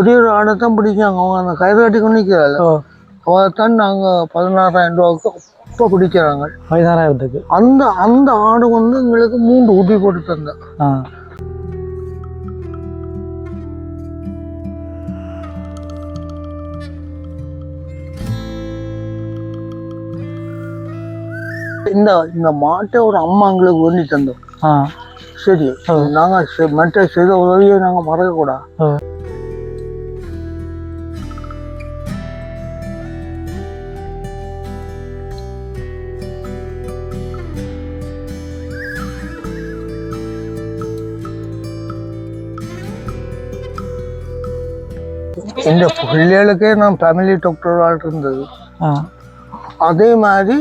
ஒரே ஒரு ஆடை தான் பிடிக்காங்க அவங்க அந்த கயிறு கட்டி கொண்டு நிற்கிறாள் ஓ அவத்தான் நாங்கள் பதினாறாயிரம் ரூபாய்க்கு இப்போ பிடிக்கிறாங்க பதினாறாயிரத்துக்கு. அந்த அந்த ஆடு வந்து எங்களுக்கு மூன்று ஊட்டி போட்டு தந்தேன். இந்த இந்த மாட்டை ஒரு அம்மா எங்களுக்கு வேண்டி தந்தோம். சரி நாங்கள் மற்ற செய்த உதவியை நாங்கள் மறக்கக்கூடாது. இந்த பிள்ளைகளுக்கே நான் ஃபேமிலி டாக்டராக இருந்தது. அதே மாதிரி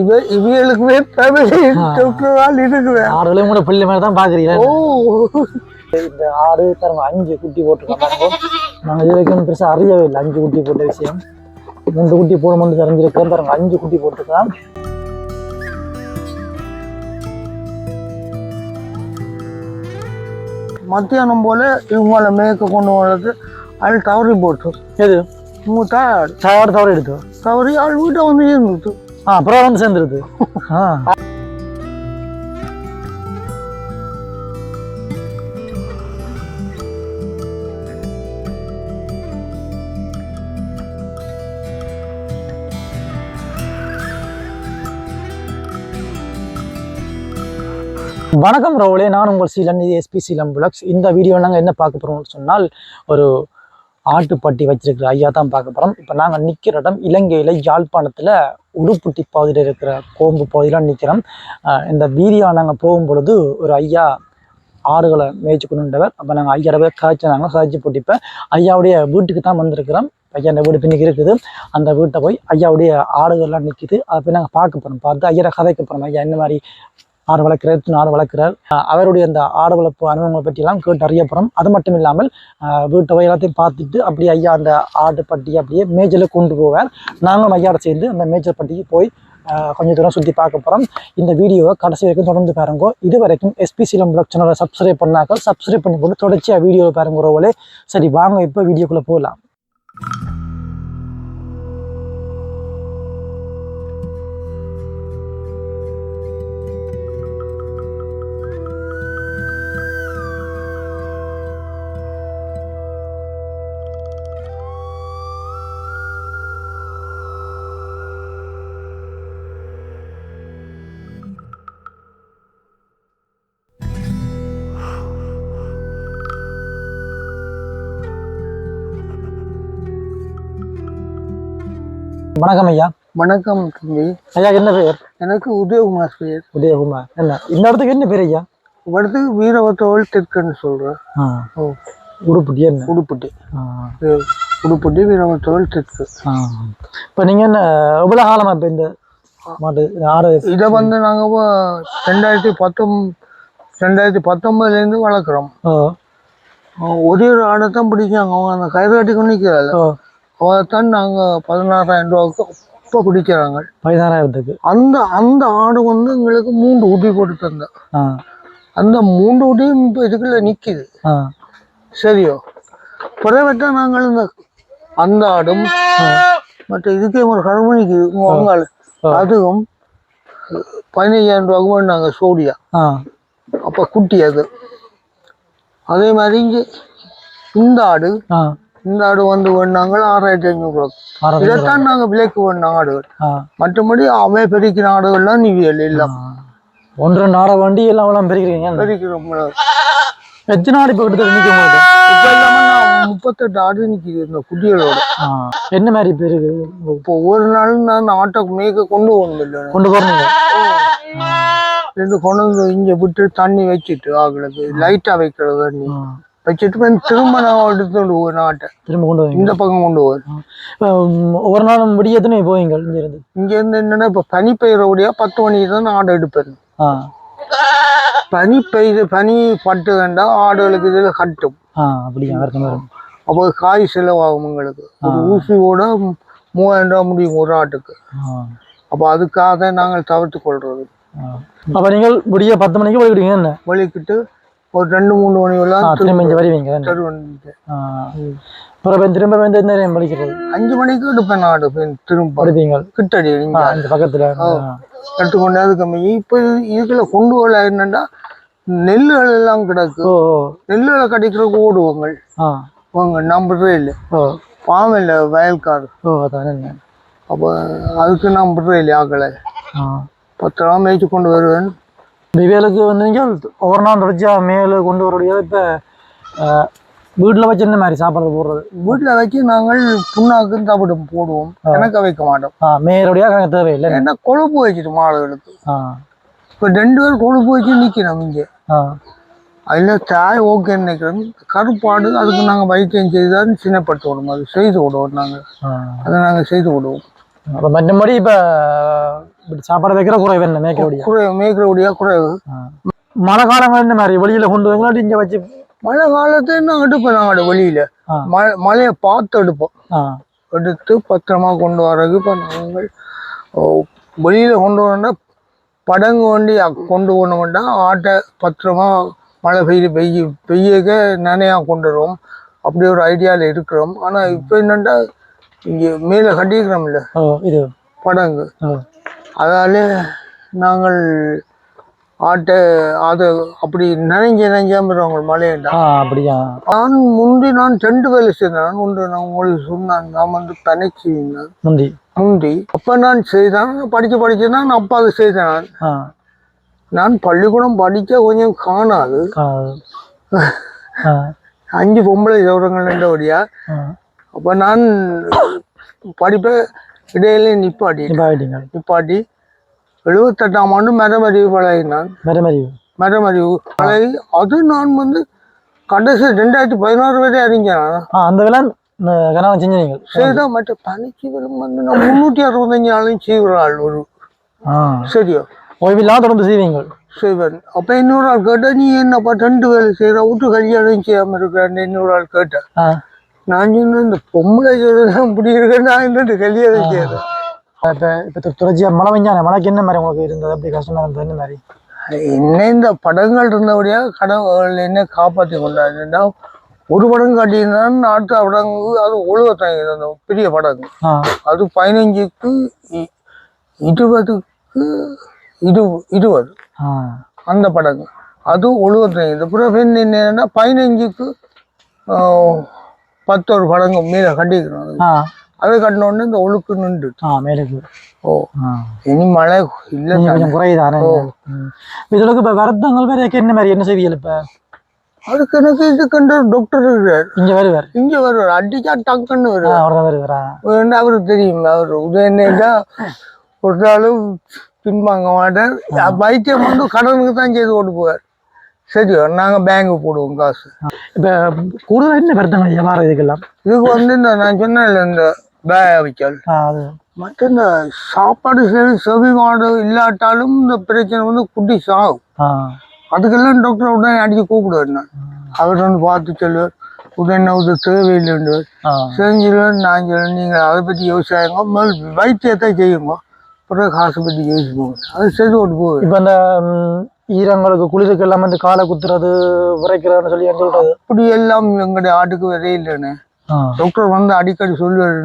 இவ இவங்களுக்குமே ஃபேமிலி டாக்டரால் இருக்குவேன் ஆடுகளையும் கூட பிள்ளை மாதிரி தான் பார்க்குறீங்க ஓ. இந்த ஆடு தரங்க அஞ்சு குட்டி போட்டிருக்காங்க நாங்கள் இது வரைக்கும் பெருசாக அறியவே இல்லை அஞ்சு குட்டி போட்ட விஷயம். ரெண்டு குட்டி போடும்போது தெரிஞ்சிருக்கேன் தரங்க அஞ்சு குட்டி போட்டிருக்கான் மத்தியானம் போல இவங்கள மேய்க்க கொண்டு வர்றது அது தவறி போட்டு எது இவங்க தயார் தவறு எடுத்து தவறி அவள் வீட்டை வந்து இருந்துட்டு ஆ அப்புறம் வந்து சேர்ந்துருது ஆ வணக்கம் ரவுலே நான் உங்கள் சீலன் இது எஸ்பி சீலம் புலக்ஸ் இந்த வீடியோ நாங்கள் என்ன பார்க்க போகிறோம்னு சொன்னால் ஒரு ஆட்டுப்பட்டி வச்சிருக்கிற ஐயா தான் பார்க்க போகிறோம் இப்போ நாங்கள் நிற்கிற இடம் இலங்கையில் யாழ்ப்பாணத்தில் உடுப்புட்டி பகுதியில் இருக்கிற கோம்பு பகுதியில் நிற்கிறோம் இந்த வீதியாக நாங்கள் போகும் பொழுது ஒரு ஐயா ஆடுகளை மேய்ச்சி கொண்டுண்டவர் அப்போ நாங்கள் ஐயாவோட போய் காய்ச்சினாங்க காய்ச்சி போட்டிப்பேன். ஐயாவுடைய வீட்டுக்கு தான் வந்திருக்கிறோம். ஐயா அந்த வீடு பின்னுக்கு இருக்குது. அந்த வீட்டை போய் ஐயாவுடைய ஆடுகள்லாம் நிற்கிது அதை போய் நாங்கள் பார்க்க போகிறோம் பார்த்து ஐயா கதைக்க போகிறோம் ஐயா என்ன மாதிரி ஆடு வளர்க்குறார் எத்தனை ஆடு வளர்க்குறார். அவருடைய அந்த ஆடு வளர்ப்பு அனுபவங்களை பற்றியெல்லாம் கேட்டு அறியப்படும். அது மட்டும் இல்லாமல் வீட்டை எல்லாத்தையும் பார்த்துட்டு அப்படியே ஐயா அந்த ஆடு பட்டி அப்படியே மேஜரில் கொண்டு போவார். நாங்களும் ஐயாவோட சேர்ந்து அந்த மேஜர் பட்டிக்கு போய் கொஞ்சம் தூரம் சுற்றி பார்க்க போகிறோம் இந்த வீடியோவை கடைசி வரைக்கும் தொடர்ந்து பாருங்க. இது வரைக்கும் எஸ்பி பிளாக் சேனலை சப்ஸ்கிரைப் பண்ணாக்க சப்ஸ்கிரைப் பண்ணி போட்டு தொடர்ச்சியாக வீடியோவை பாருங்க சரி வாங்க இப்போ வீடியோக்குள்ளே போகலாம். வணக்கம் ஐயா. வணக்கம் ஐயா என்ன பேர் எனக்கு உதயகுமார் பேர் உதயகுமார். என்ன? இந்த இடத்துக்கு என்ன பேர் ஐயா? அடுத்து வீரவத்தோல் தெற்குன்னு ஓ. உடுப்புட்டி என்ன? உடுப்பட்டி. உடுப்பட்டி வீரவத்தோல் தெற்கு. இப்போ நீங்கள் என்ன எவ்வளோ காலமாக இப்போ இந்த மாட்டு இதை வந்து நாங்கள் ரெண்டாயிரத்தி பத்தொம் ரெண்டாயிரத்தி பத்தொம்பதுலேருந்து வளர்க்குறோம். ஒரே ஒரு ஆடை தான் பிடிக்காங்க அவங்க அந்த கயிறு கட்டி கொண்டு நிற்கிறாள் ஓ அவத்தான் நாங்கள் பதினாறாயிரம் ரூபாய்க்கு இப்போ பிடிக்கிறாங்க பதினாறாயிரத்துக்கு? அந்த அந்த ஆடு வந்து எங்களுக்கு மூன்று ஊட்டி போட்டு தந்தேன். அந்த மூன்று ஊட்டியும் இப்போ இதுக்குள்ள நிற்கிது சரியோ? பிறவட்டா நாங்கள் இந்த அந்த ஆடும் மற்ற இதுக்கே ஒரு கருமணிக்கு வாங்காள். அதுவும் பதினைஞ்சாயிரம் ரூபாய்க்கு நாங்கள் சோடியா. அப்போ குட்டி அது. அதே மாதிரி இங்கே இந்த ஆடு இந்த ஆடு வந்து வேணாங்க ஆறாயிரத்தி ஆறாயிரம் இதைத்தான் நாங்கள் விலைக்கு வேணாங்க ஆடுகள் மற்றபடி அவை பெருக்கிற ஆடுகள்லாம் நிவியல் இல்லை. ஒன்று ரெண்டு ஆடை வண்டி எல்லாம் எல்லாம் பெருக்கிறீங்க பெருக்கிறோம் எத்தனை ஆடு இப்போ கிட்ட நிற்க இப்போ இல்லாமல் முப்பத்தெட்டு ஆடு நிற்கிது இந்த குட்டிகளோட. என்ன மாதிரி பெருக்கு இப்போ ஒவ்வொரு நாளும் நான் ஆட்டோ மேய்க்க கொண்டு போகணும் கொண்டு போகிறீங்க ரெண்டு கொண்டு வந்து இங்கே விட்டு தண்ணி வச்சுட்டு ஆகுறது லைட்டாக வைக்கிறது தண்ணி வச்சுட்டு போய் திரும்ப நான் எடுத்துட்டு போவேன் ஆட்டை திரும்ப கொண்டு வரீங்க இந்த பக்கம் கொண்டு போவேன். ஒவ்வொரு நாளும் விடிய எத்தனை போவீங்க இங்கேருந்து? இங்கேருந்து என்னன்னா இப்போ பனி பெய்யறபடியா பத்து மணிக்கு தான் ஆடு எடுப்பேன். பனி பெய்து பனி பட்டுதுண்டா ஆடுகளுக்கு இதில் கட்டும். அப்படியா? வரும் அப்போ காய் செலவாகும் எங்களுக்கு. ஒரு ஊசியோட மூவாயிரம் ரூபா முடியும் ஒரு ஆட்டுக்கு. அப்போ அதுக்காக நாங்கள் தவிர்த்து கொள்றது. அப்போ நீங்கள் விடிய பத்து மணிக்கு போய்விடுவீங்க என்ன? வலிக்கிட்டு ஒரு ரெண்டு மூணு மணி எல்லாம் திரும்ப இங்க வருவீங்க இப்ப திரும்ப வந்து எந்த நேரம் படிக்கிறது? அஞ்சு மணிக்கு எடுப்பேன் நான் எடுப்பேன் திரும்ப. படிப்பீங்க. கிட்டடி இந்த பக்கத்துல. எடுத்துக்கொண்டு கம்மி. இப்போ இதுல கொண்டு வரல என்னன்னா நெல்லுகள் எல்லாம் கிடக்கு. நெல்லுகளை கடிக்கிறதுக்கு ஓடுவாங்க. வாங்க நம்புறதே இல்லை. பாவம் இல்லை என்ன? அப்போ அதுக்கு நம்புறதே இல்லை ஆக்களை. பத்து ரூபா மேய்ச்சி கொண்டு வருவேன். விவேலுக்கு வந்து நீங்கள் ஒவ்வொரு நாள் தொடர்ச்சியா மேலே கொண்டு வரக்கூடிய இப்போ வீட்டில் வச்சு என்ன மாதிரி சாப்பாடு போடுறது வீட்டில் வச்சு நாங்கள் புண்ணாக்கு தவிடு போடுவோம் கணக்க வைக்க மாட்டோம் மேலுடைய கணக்கு தேவையில்லை ஏன்னா கொழுப்பு வச்சுட்டு மாடுகளுக்கு ஆ இப்போ ரெண்டு பேர் கொழுப்பு வச்சு நிற்கணும் இங்கே அதில் தாய் ஓகேன்னு நினைக்கிறோம் கருப்பாடு அதுக்கு நாங்கள் வைத்தியம் செய்து தான் சின்னப்படுத்த அது செய்து விடுவோம் நாங்கள் அதை நாங்கள் செய்து விடுவோம் அப்போ மற்றபடி இப்போ சாப்பாடு வைக்கிற குறைவு என்ன மேய்க்கக்கூடிய குறைவு மேய்க்கிறபடியா குறைவு. மழை காலங்கள் என்ன மாதிரி? வெளியில் கொண்டு வரீங்களா இங்கே வச்சு? மழை காலத்தை நாங்கள் எடுப்போம் நாங்கள் வெளியில். மழை மழையை பார்த்து எடுப்போம். எடுத்து பத்திரமா கொண்டு வரதுக்கு இப்போ நாங்கள் வெளியில் கொண்டு வரணும்னா படங்கு வண்டி கொண்டு போனோம்னா ஆட்டை பத்திரமா மழை பெய்ய பெய்ய பெய்யக்க நனையா கொண்டு வருவோம் அப்படி ஒரு ஐடியாவில் இருக்கிறோம். ஆனால் இப்போ என்னென்னா இங்கே மேலே கட்டிக்கிறோம்ல படங்கு. அதால நாங்கள் ஆட்டை அதை அப்படி நனைஞ்சு நனைஞ்சாமல் மழையண்டா ஆ அப்படியா? நான் முந்தி நான் ரெண்டு வேலை செய்தேன். ஒன்று நான் உங்களுக்கு சொன்னேன் நான் வந்து பனைக்கு முந்தி? முந்தி. அப்போ நான் செய்தேன். படித்து படித்து நான் அப்பா அதை செய்தேன் நான். பள்ளிக்கூடம் படிக்க கொஞ்சம் காணாது. அஞ்சு பொம்பளை சௌரங்கள் நின்றபடியா ஆ. அப்போ நான் படிப்பை இடையில நிப்பாட்டி. இப்போ ஆகிட்டீங்க நிப்பாட்டி. எழுபத்தெட்டாம் ஆண்டு மரமறிவு பழகினான் மாதிரி மரமறிவு பழகி அது நான் வந்து கடைசி ரெண்டாயிரத்தி பதினாறு வரை அறிஞ்சேன் ஆ அந்த வேலை கனவு செஞ்சீங்க. செய்தான் மற்ற பணிக்கு வரும் வந்து நான் முந்நூற்றி அறுபத்தஞ்சு நாளையும் செய்கிற ஆள் ஒரு சரியா? ஓய்வில்லாம தொடர்ந்து செய்வீங்க. செய்வேன். அப்போ இன்னொரு ஆள் கேட்டேன் நீ என்னப்பா ரெண்டு வேலை செய்கிற விட்டு கல்யாணம் செய்யாமல் இருக்கிறேன் இன்னொரு ஆள் கேட்டேன் நான் சொன்னேன் இந்த பொம்பளை சொல்றேன் இப்படி இருக்கேன் நான் என்னட்டு கல்யாணம் செய்யறேன் இப்போ இப்போ மழை பெஞ்சானே மழைக்கு என்ன மாதிரி உங்களுக்கு இருந்தது? அப்படி கஷ்டமா இருந்தது என்ன மாதிரி? என்ன இந்த படங்கள் இருந்தபடியா கடவுள் என்ன காப்பாற்றி கொண்டாடுனா ஒரு படம் காட்டியிருந்தான் அடுத்த படங்கு அது ஒழுவத்தாங்க அந்த பெரிய படங்கு. அது பதினஞ்சுக்கு இருபதுக்கு இரு இருபது. அந்த படங்கு. அது இந்த பிறகு என்னன்னா பதினஞ்சுக்கு பத்தொரு படங்கு மேலே கட்டிக்கிறோம் அது. ஆ. அதை கட்டின உடனே இந்த ஒழுக்கு நின்று மேலுக்கு ஓ. இனி மழை இல்லை கொஞ்சம் குறையுதானே? ம். இதற்கு இப்போ வருத்தங்கள் வேற என்ன மாதிரி என்ன செய்வீங்க இப்போ? அதுக்கு எனக்கு இதுக்குன்ற டாக்டர் இருக்கிறார். இங்கே வருவார். இங்க வருவார். அடிச்சா டக்குன்னு வருவார். அவருக்கு தெரியும். அவர் உதயநேதா ஒரு நாளும் பின்வாங்க மாட்டார். வைத்தியம் வந்து கடனுக்கு தான் செய்து கொண்டு போவார் சரியோ? நாங்க பேங்க் போடுவோம் காசு. இப்போ கூடுதலாக என்ன வருத்தங்கள் வியாபாரம் இதுக்கெல்லாம்? இதுக்கு வந்து இந்த நான் சொன்னேன்ல இந்த அது. மற்ற இந்த சாப்பாடு சரி செவி மாடு இல்லாட்டாலும் இந்த பிரச்சனை வந்து குட்டி சாகும் அதுக்கெல்லாம் டாக்டர் உடனே அடிச்சு கூப்பிடுவார் நான் அவர் வந்து பார்த்து சொல்லுவார் உடனே இது தேவையில்லைன்னு. செஞ்சிடும் நான் சொல்லுவேன் நீங்கள் அதை பற்றி யோசிச்சாங்க முதல் வைத்தியத்தை செய்யுங்க. அப்புறம் காசை பற்றி யோசிப்போங்க அது செய்து கொண்டு போகுது. இப்போ அந்த ஈரங்களுக்கு குளிருக்கு எல்லாம் வந்து காலை குத்துறது விரைக்கிறதுன்னு சொல்லி சொல்றது அப்படி எல்லாம் எங்களுடைய ஆட்டுக்கு வரையில்லைன்னு டாக்டர் வந்து அடிக்கடி சொல்லுவார்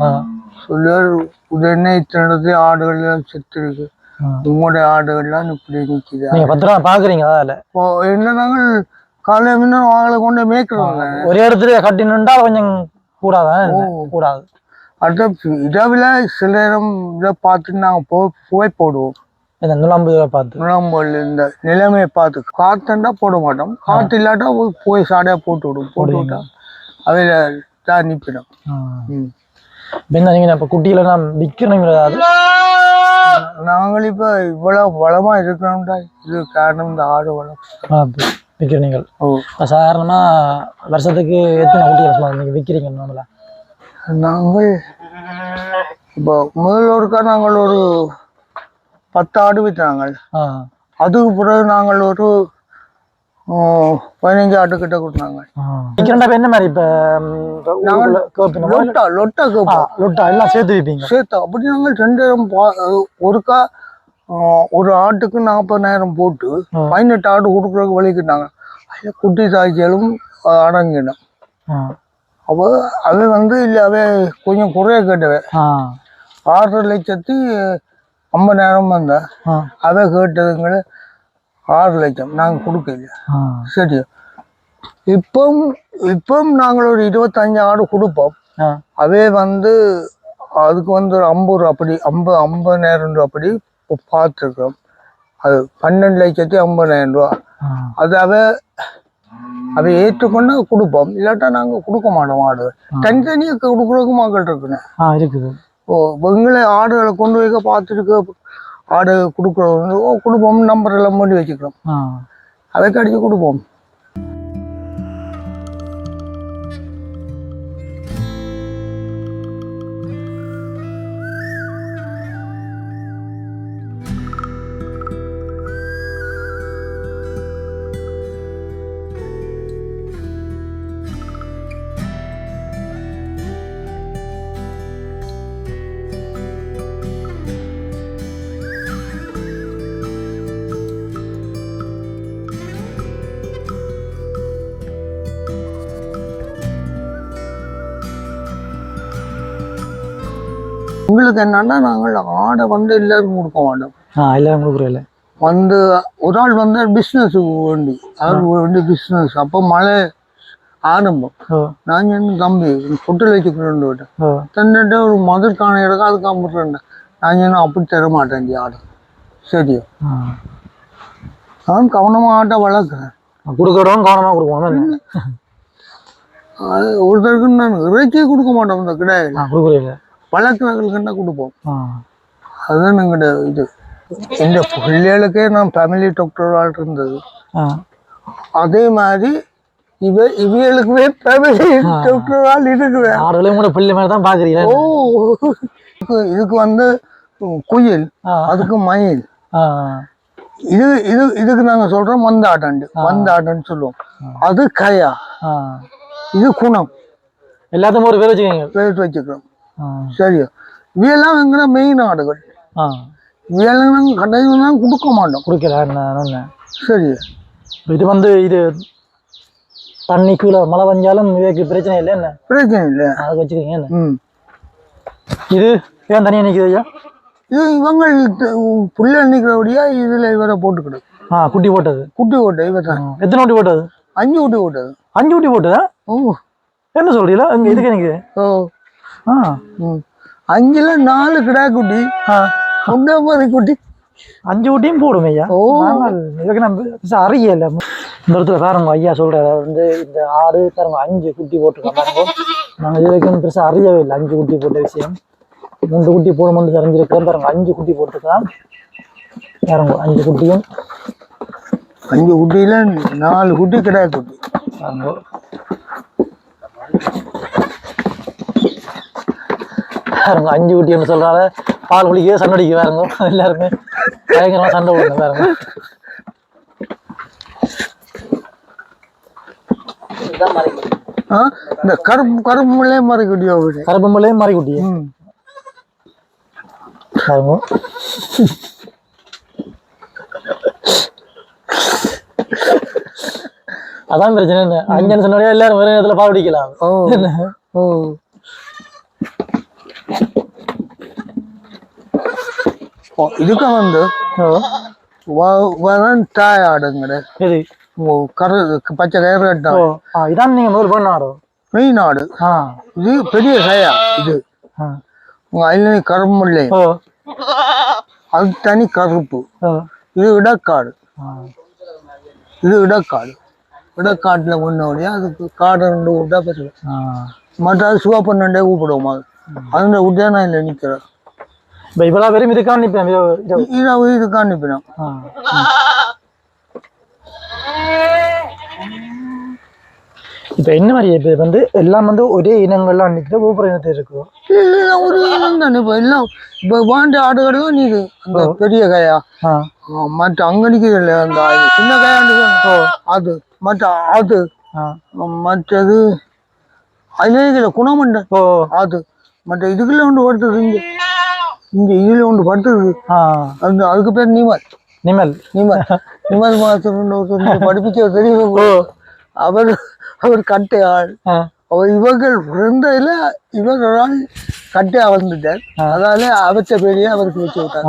ஆ. சொல்லுவார் உடனே இத்தனை இடத்துல ஆடுகள்லாம் செத்து இருக்கு. உங்களுடைய ஆடுகள்லாம் இப்படி நிற்குது நீங்க பத்திரமா பாக்குறீங்க அதில். இப்போ என்ன நாங்கள் காலையில் முன்ன அவங்களை கொண்டு மேய்க்கிறோங்க. ஒரே இடத்துல கட்டி நின்றா கொஞ்சம் கூடாதான் கூடாது. அடுத்த இரவில் சில நேரம் இதை பார்த்துட்டு நாங்கள் போ புகை போடுவோம். இந்த நுழம்பு இதை பார்த்து. நுழம்பல் இந்த நிலைமையை பார்த்து. காத்துண்டா போட மாட்டோம். காற்று இல்லாட்டா போய் சாடையாக போட்டு விடும். போட்டு விட்டா அவையில தான் நிற்பிடும். என்ன நீங்க இப்போ குட்டியில நான் நாங்கள் இப்போ இவ்வளோ வளமாக இருக்கிறோம்டா. இது காரணம் இந்த ஆடு வளம். விற்கிற நீங்கள் ஓ. இப்போ சாதாரணமா வருஷத்துக்கு எத்தனை குட்டிகள் சும்மா நீங்க விற்கிறீங்க நாங்கள் இப்போ முதல் ஒருக்கா நாங்கள் ஒரு பத்து ஆடு விற்றாங்க அதுக்கு பிறகு நாங்கள் ஒரு பதினஞ்சு ஆட்டு கிட்ட கொடுத்தாங்க. என்ன மாதிரி இப்போ லொட்டா லொட்டா கேட்போம். லொட்டா எல்லாம் சேர்த்து விற்பீங்க சேர்த்து அப்படி நாங்கள் ரெண்டாயிரம் ஒருக்கா ஒரு ஆட்டுக்கு நாற்பதாயிரம் போட்டு. பதினெட்டு ஆடு கொடுக்குறதுக்கு வலிக்கிட்டாங்க. குட்டி தாய்ச்சலும் அடங்கிடும் அவ அவ வந்து இல்லை கொஞ்சம் குறைய கேட்டவ. ஆ. ஆறரை லட்சத்தி ஐம்பதாயிரம் வந்தா. ஆ. அவ கேட்டதுங்கள ஆறு லட்சம். நாங்கள் கொடுக்கல. சரி. இப்பவும் இப்பவும் நாங்கள் ஒரு இருபத்தஞ்சு ஆடு கொடுப்போம். அவே வந்து அதுக்கு வந்து ஒரு ஐம்பது ரூபா அப்படி ஐம்பது ஐம்பதாயிரம் ரூபா அப்படி பார்த்துருக்கோம் அது பன்னெண்டு லட்சத்தி ஐம்பதாயிரம் ரூபா. அது அவ அதை ஏற்றுக்கொண்டு கொடுப்போம். இல்லாட்டா நாங்கள் கொடுக்க மாட்டோம் ஆடு. தனித்தனியாக கொடுக்குறதுக்கு மக்கள் இருக்குண்ணே இருக்குது. ஓ எங்களை ஆடுகளை கொண்டு வைக்க பார்த்துருக்க ஆடு கொடுக்குறோம். கொடுப்போம் நம்பர் எல்லாம் பண்ணி வச்சுக்கிறோம். அதை கடிச்சு கொடுப்போம். உங்களுக்கு என்னன்னா நாங்கள் ஆடை வந்து எல்லாருக்கும் கொடுக்க மாட்டோம். ஆ எல்லாரும் கொடுக்குறதில்ல. வந்து ஒரு ஆள் வந்து பிஸ்னஸுக்கு வேண்டி அவருக்கு வேண்டி பிஸ்னஸ் அப்போ மழை ஆரம்பம். நான் சொன்னேன் தம்பி பொட்டில் வச்சுக்கிறேன் தன்னிட்ட ஒரு மதுக்கான இடக்கா அது காமிட்டுறேன் நான் சொன்னேன் அப்படி தர மாட்டேன் ஆடு. சரி ஆ. நான் கவனமாக ஆட்டை வளர்க்குறேன். கொடுக்குறோம் கவனமாக கொடுப்போம் என்ன அது ஒருத்தருக்கு நான் இறைச்சியே கொடுக்க மாட்டோம் இந்த கிடையாது வளர்க்குறவங்களுக்கு என்ன கொடுப்போம். அதுதான் எங்களோட இது. இந்த பிள்ளைகளுக்கே நான் ஃபேமிலி டாக்டர் இருந்தது. அதே மாதிரி இவ இவங்களுக்குமே ஃபேமிலி டாக்டர் ஆள் இருக்குவேன். ஆடுகளையும் கூட பிள்ளை மாதிரி தான் பார்க்குறீங்க ஓ. இதுக்கு- வந்து குயில் அதுக்கு மயில். இது இது இதுக்கு நாங்க சொல்றோம் மந்தாட்டண்டு மந்தாட்டன்னு சொல்லுவோம். அது கயா. இது குணம். எல்லாத்தையும் ஒரு பேர் வச்சுக்கோங்க. பேர் வச்சுக்கிறோம். சரியா இவையெல்லாம் எங்கிற மெயின் ஆடுகள். இவையெல்லாம் நாங்கள் கடையில் தான் கொடுக்க மாட்டோம். கொடுக்கல என்ன என்ன? சரி. இது வந்து இது தண்ணி கீழே மழை வந்தாலும் இதுக்கு பிரச்சனை இல்லை என்ன? பிரச்சனை இல்லை. அதுக்கு வச்சுக்கோங்க என்ன? இது ஏன் தனியாக நிற்குது ஐயா? இது இவங்க புள்ள நிற்கிறபடியா இதில் இவரை போட்டுக்கிடு. ஆ குட்டி போட்டது. குட்டி ஓட்டை இவர் தான் எத்தனை குட்டி போட்டது? அஞ்சு குட்டி ஓட்டது அஞ்சு குட்டி போட்டதா? ஓ. என்ன சொல்றீங்களா? இங்க இதுக்கு எனக்கு? ஓ. ஆ. அஞ்சுல நாலு கிடா குட்டி. ஆ. ஒன்றே மாதிரி குட்டி. அஞ்சு குட்டியும் போடும் ஐயா. ஓ. இதுக்கு நம்ம அறியல இந்த இடத்துல பாருங்க ஐயா சொல்றாரு. வந்து இந்த ஆடு பாருங்க அஞ்சு குட்டி போட்டிருக்கோம் பாருங்க நாங்கள் இது வரைக்கும் பெருசா அறியவே இல்லை. அஞ்சு குட்டி போட்ட விஷயம். மூன்று குட்டி போடும்போது தெரிஞ்சிருக்கிறோம். பாருங்க அஞ்சு குட்டி போட்டிருக்கலாம். பாருங்க அஞ்சு குட்டியும். அஞ்சு குட்டியில நாலு குட்டி கிடா குட்டி. பாருங்க. பாருங்க அஞ்சு குட்டின்னு சொல்றாரு பால் குடிக்க சண்டை அடிக்க பாருங்க. எல்லாருமே பயங்கரமா சண்டை போடுங்க பாருங்க. இந்த கருப்பு கருப்புலே மாதிரி குட்டியோ வீடு கருப்பம்பளே மாறி குட்டி. ம். பாருங்க. அதான் பிரச்சனை என்ன? அஞ்சு சொன்னோடய எல்லாரும் ஒரே நேரத்துல பால் குடிக்கலாம். ஓ. ஓ. இதுக்கு வந்து ஓ, வ- வதான் தாய் ஆடுங்கட கரு பச்சை கயிறு இதான் நீங்க முதல் பண்ண ஆடு மெயின் ஆடு இது பெரிய கயா இது? ஐநூறு கரும்பு இல்லை. அது தனி கருப்பு. இது இடக்காடு. இது இடக்காடு. இடக்காட்டில் கொண்டோடைய அதுக்கு காடு ரெண்டு விட்டா பெருசு. ஆ. மற்ற சிவப்பண்ணண்டே கூப்பிடுவோம் அது அந்த விட்டே நான் இல்லை நிற்கிறேன் இது இது இதை இது காணிப்பினோம் ஆ இப்போ என்ன மாதிரி இப்போ வந்து எல்லாம் வந்து ஒரே இனங்கள்லாம் நிற்கிற ஒவ்வொரு இனத்தில் இருக்கும் இல்லை ஒரு இனம் தானே இப்போ எல்லாம் இப்போ வாண்டி ஆடுகளும் நீது அந்த பெரிய கயா மற்ற அங்கே நிற்கிறதில்ல அந்த சின்ன கயாண்டு அது மற்ற அது மற்றது அதில் குணமண்ட அது மற்ற இதுக்குள்ள ஒன்று படுத்துது இங்கே இங்கே இதில் ஒன்று படுத்துது ஆ. அந்த அதுக்கு பேர் நீமல். நிமல். நீமல். விமல் மாஸ்டர் படிப்பிச்ச தெரியும் அவர் அவர் கட்டை ஆள். ஆ. அவர் இவர்கள் பிறந்ததுல இவர் ஒரு ஆள் கட்டையா வந்துட்டார். அதால அவற்ற பேரையே அவருக்கு வச்சு விட்டார்.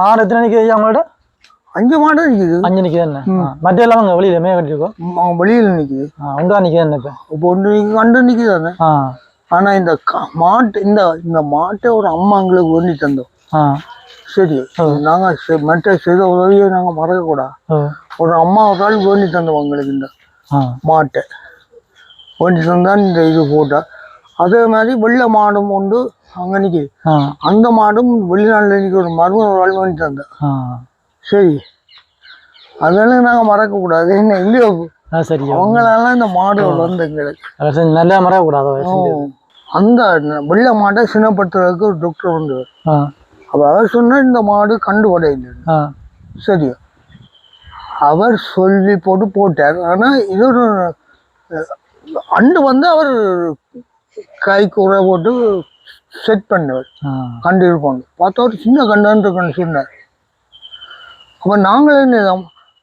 மாடு எத்தனை நிற்குது உங்களோட அஞ்சு மாடம் நிக்குது. அஞ்சு நிற்குது என்ன. மற்ற எல்லாம் அங்கே வெளியில் மே கட்டிருக்கோம் வெளியில நிக்குது. ஆ உண்டா நிற்குது என்ன இப்போ? இப்போ ஒன்று கண்டு நிக்குது தானே? ஆ. ஆனா இந்த மாட்டு இந்த இந்த மாட்டை ஒரு அம்மா எங்களுக்கு வேண்டி தந்தோம். சரி நாங்க செ- மற்ற செய்த உதவியை நாங்க மறக்க கூடாது ஓ. ஒரு அம்மா ஒரு ஆள் வேண்டி தந்தோம் எங்களுக்கு இந்த மாட்டை. வேண்டி தந்தான் இந்த இது போட்டா. அதே மாதிரி வெள்ளை மாடும் உண்டு அங்க ஆ. அந்த மாடும் வெளிநாட்டில் நிற்க ஒரு மருமன் ஒரு ஆள் தந்தேன் சரி. அதெல்லாம் நாங்க மறக்க கூடாது என்ன இல்லையோ? ஆ சரியா அவங்களால இந்த மாடு வந்து எங்களுக்கு நல்லா மறக்கக்கூடாது அந்த வெள்ளை மாட்டை சின்னப்படுத்துறதுக்கு ஒரு டாக்டர் வந்து ஆ. அப்ப அவர் சொன்னா இந்த மாடு கண்டு உடையில சரி. அவர் சொல்லி போட்டு போட்டார். ஆனா இது ஒரு அண்டு வந்து அவர் கை குறை போட்டு செட் பண்ணவர் கண்டு இருப்போம் பார்த்தா ஒரு சின்ன கண்டான்னு இருக்குன்னு சொன்னார். அப்ப நாங்களே என்ன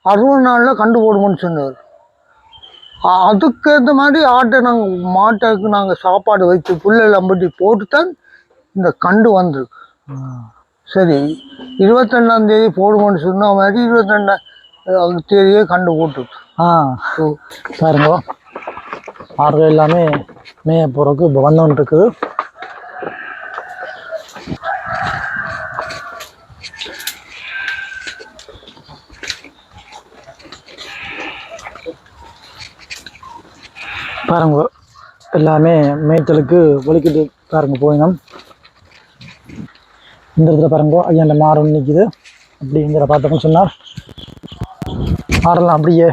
அறுபது நாள்ல கண்டு போடுவோம்னு சொன்னவர் அ- அதுக்கேற்ற மாதிரி ஆட்டை நாங்கள் மாட்டுக்கு நாங்கள் சாப்பாடு வச்சு புல்லெல்லாம் அம்பட்டி போட்டு தான் இந்த கண்டு வந்திருக்கு. சரி இருபத்தெண்டாம் தேதி போடுவோம்னு சொன்ன மாதிரி இருபத்தெண்டாம் தேதியே கண்டு போட்டுட்டு. ஆ. பாருங்க. ஆறுகள் எல்லாமே மேய போகிறதுக்கு இப்போ வந்தோன்னு இருக்குது பாருங்க எல்லாமே மேய்த்தலுக்கு ஒழிக்கிட்டு பாருங்க போயினோம் இந்த இடத்துல பாருங்க ஐயா மாறும் நிற்கிது அப்படிங்கிற பார்த்தோம்னு சொன்னார் மாறலாம் அப்படியே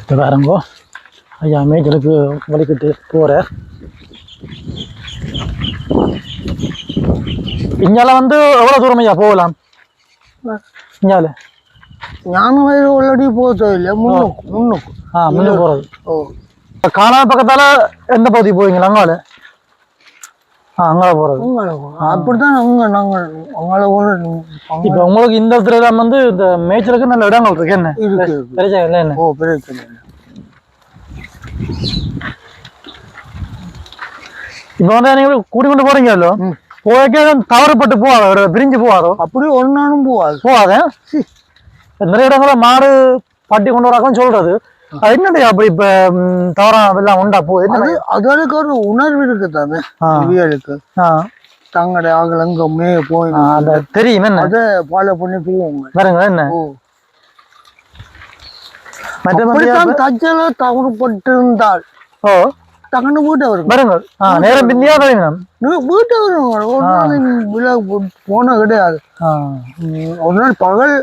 இப்போ பாருங்கோ. ஐயா மேய்ச்சலுக்கு வலிக்கிட்டு போகிறார் இங்கால வந்து எவ்வளோ தூரம் ஐயா போகலாம்? இங்கால ஞான வயது உள்ளடி போக தேவையில்லை முன்னுக்கு முன்னுக்கு. ஆ முன்னே போகிறது ஓ. காணாத பக்கத்தால எந்த பகுதி போவீங்களா அங்கால ஆ அங்கால போகிறது உங்களை அப்படித்தான் அவங்க நாங்கள் அவங்கள ஒன்று இப்போ உங்களுக்கு இந்த இடத்துல எல்லாம் வந்து இந்த மேய்ச்சலுக்கு நல்ல இடங்கள் இருக்கு என்ன. பிரச்சனை இல்லை என்ன ஓ பிரச்சனை இல்லை இப்போ வந்து நீங்கள் கூட்டி கொண்டு போறீங்களோ ம். போய்க்கே தவறுப்பட்டு போவாதோ ஒரு பிரிஞ்சு போவாதோ அப்படி ஒரு நாளும் போகாது போகாத நிறைய இடங்கள மாடு பட்டி கொண்டு வராங்கன்னு சொல்றது அது என்னடி அப்படி இப்ப ம், தவறான எல்லாம் உண்டா? போகுது என்ன? அது அதுக்கு ஒரு உணர்வு இருக்கு தானே? ஆ, தங்கடை ஆகலங்க மேய போய் தெரியும். என்ன? அதை ஃபாலோ பண்ணி போவோங்க. பாருங்க என்ன? ஓ. மற்ற அப்படித்தான் தச்சல தவறுபட்டிருந்தால் ஓ. தகன வீட்டை வரும் பாருங்க ஆ நேரம் வீட்டை வரும் ஒரு நாள் விழா போ- போன கிடையாது. ஒரு நாள் பகல்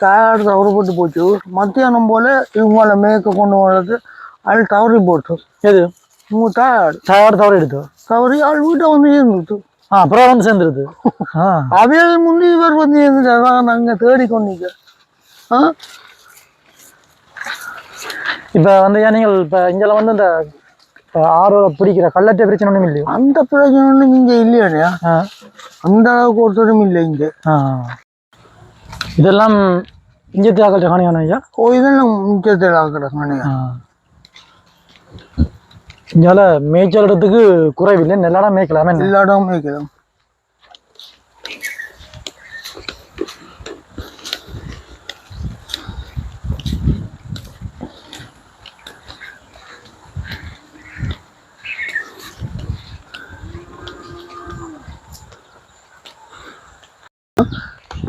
தயார் தவறுபட்டு போச்சு. மத்தியானம் போல இவங்கள மேய்க்க கொண்டு வர்றது அது தவறி போட்டு எது? இவங்க தயார் தவறு தவறு எடுத்து தவறி ஆள் வீட்டை வந்து இருந்துட்டு ஆ அப்புறம் சேர்ந்துருது. ஆ. அவையில் முந்தி இவர் வந்து இருந்துட்டாங்க நாங்கள் தேடிக்கொண்டீங்க ஆ? இப்ப வந்து ஏன் நீங்கள் இப்ப இங்கெல்லாம் வந்து இந்த ஆறு பிடிக்கிற கள்ளட்ட பிரச்சனை ஒன்றும் இல்லையோ? அந்த பிரச்சனை ஒன்றும் இங்கே இல்லையானே ஆ. அந்த அளவுக்கு ஒருத்தரும் இல்லை இங்கே. ஆ. இதெல்லாம் காணியான ஐயா? ஓ இதெல்லாம் முக்கியத்தில் ஆக்கிறாங்க ஆ. இங்கால மேய்ச்சல் இடத்துக்கு குறைவில்லை. நெல்லாடா மேய்க்கலாமே இடமும் மேய்க்கலாம்.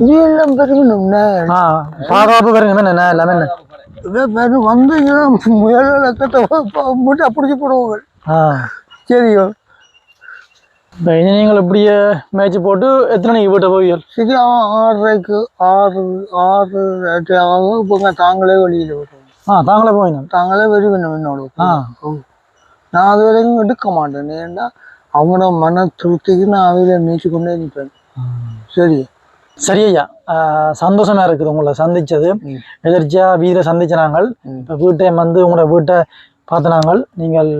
இது எல்லாம் பெருமினம் ஆ பாதுகாப்பு பாருங்க என்ன எல்லாமே என்ன? வெறும் வந்தீங்கன்னா முயல் லக்கத்தை மூட்டை பிடிச்சி போடுவாங்க. சரியோ? இப்போ இனி நீங்கள் இப்படியே மேய்ச்சி போட்டு எத்தனை மணிக்கு வீட்டை போவீர்கள்? சரி ஆறரைக்கு ஆறு ஆறு எட்டு ஆகும் இப்போ தாங்களே வெளியில் வருவோம். ஆ தாங்களே போவீங்க. தாங்களே வெறுவினம் என்னோட ஆ. நான் அது வரைக்கும் எடுக்க மாட்டேன். ஏன்னா அவங்களோட மன திருப்திக்கு நான் அவையில நீச்சு கொண்டே நிற்பேன் சரி. சரி ஐயா ஆ, சந்தோஷமா இருக்குது உங்களை சந்திச்சது. எதிர்ச்சியா வீதியில் சந்திச்ச நாங்கள். இப்போ வீட்டை வந்து உங்களோட வீட்டை பார்த்த நாங்கள் நீங்கள்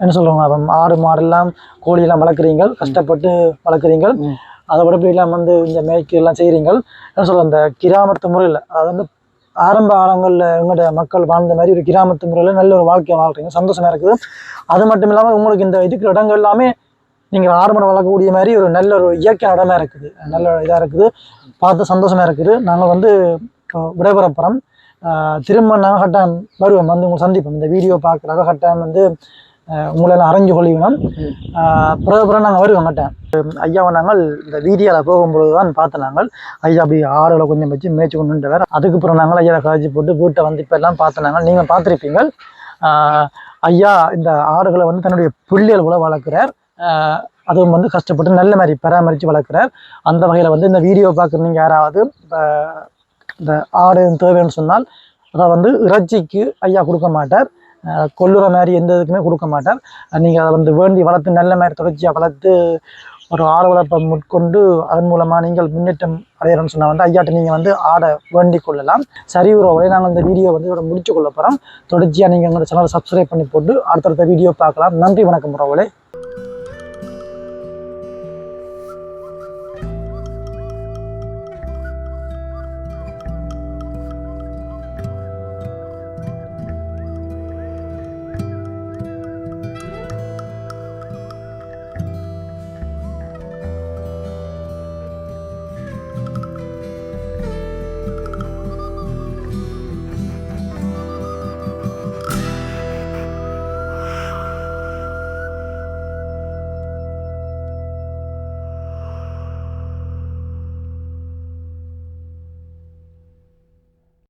என்ன சொல்லுவாங்க ஆடு மாடெல்லாம் கோழியெல்லாம் வளர்க்குறீங்க கஷ்டப்பட்டு வளர்க்குறீங்க ம். அதை விட எல்லாம் வந்து இந்த மேய்க்கு எல்லாம் செய்கிறீங்க என்ன சொல்ல அந்த கிராமத்து முறையில் அது வந்து ஆரம்ப காலங்களில் எங்களோட மக்கள் வாழ்ந்த மாதிரி ஒரு கிராமத்து முறையில் நல்ல ஒரு வாழ்க்கையை வாழ்றீங்க. சந்தோஷமா இருக்குது. அது மட்டும் இல்லாமல் உங்களுக்கு இந்த இருக்கிற இடங்கள் எல்லாமே நீங்கள் ஆரம்பம் வளர்க்கக்கூடிய மாதிரி ஒரு நல்ல ஒரு இயற்கை இடமா இருக்குது. நல்ல இதாக இருக்குது. பார்த்து சந்தோஷமாக இருக்குது. நாங்கள் வந்து விடைபெறப்புறம் திரும்ப நாங்கள் கட்டாயம் வருவோம் வந்து உங்களை சந்திப்போம். இந்த வீடியோ பார்க்குறாங்க கட்டாயம் வந்து உங்களெல்லாம் உங்களை எல்லாம் அரைஞ்சு கொள்ளிக்கணும் பிறகு பிறகு நாங்கள் வருவோம் கட்டாயம் ஐயாவை நாங்கள் இந்த வீடியோவில் போகும்பொழுது தான் பார்த்து நாங்கள். ஐயா அப்படி ஆடுகளை கொஞ்சம் வச்சு மேய்ச்சி கொண்டு வேறு அதுக்கப்புறம் நாங்கள் ஐயாவை காய்ச்சி போட்டு வீட்டை வந்து இப்போ எல்லாம் பார்த்து நாங்கள். நீங்கள் பார்த்துருப்பீங்க ஐயா இந்த ஆடுகளை வந்து தன்னுடைய பிள்ளைகள் கூட வளர்க்குறார். அதுவும் வந்து கஷ்டப்பட்டு நல்ல மாதிரி பராமரித்து வளர்க்குறார். அந்த வகையில் வந்து இந்த வீடியோ பார்க்குற நீங்கள் யாராவது இப்போ இந்த ஆடு தேவைன்னு சொன்னால் அதை வந்து இறைச்சிக்கு ஐயா கொடுக்க மாட்டார். கொல்லுற மாதிரி எந்த இதுக்குமே கொடுக்க மாட்டார். நீங்கள் அதை வந்து வேண்டி வளர்த்து நல்ல மாதிரி தொடர்ச்சியாக வளர்த்து ஒரு ஆடு வளர்ப்பை முட்கொண்டு அதன் மூலமாக நீங்கள் முன்னேற்றம் அடையணும்னு சொன்னால் வந்து ஐயாட்ட நீங்கள் வந்து ஆடை வேண்டிக் கொள்ளலாம். சரி உறவுகளை நாங்கள் இந்த வீடியோ வந்து இதோட முடிச்சு கொள்ள போகிறோம் தொடர்ச்சியாக நீங்கள் எங்களோட சேனலை சப்ஸ்கிரைப் பண்ணி போட்டு அடுத்தடுத்த வீடியோ பார்க்கலாம். நன்றி வணக்கம் உறவுகளே.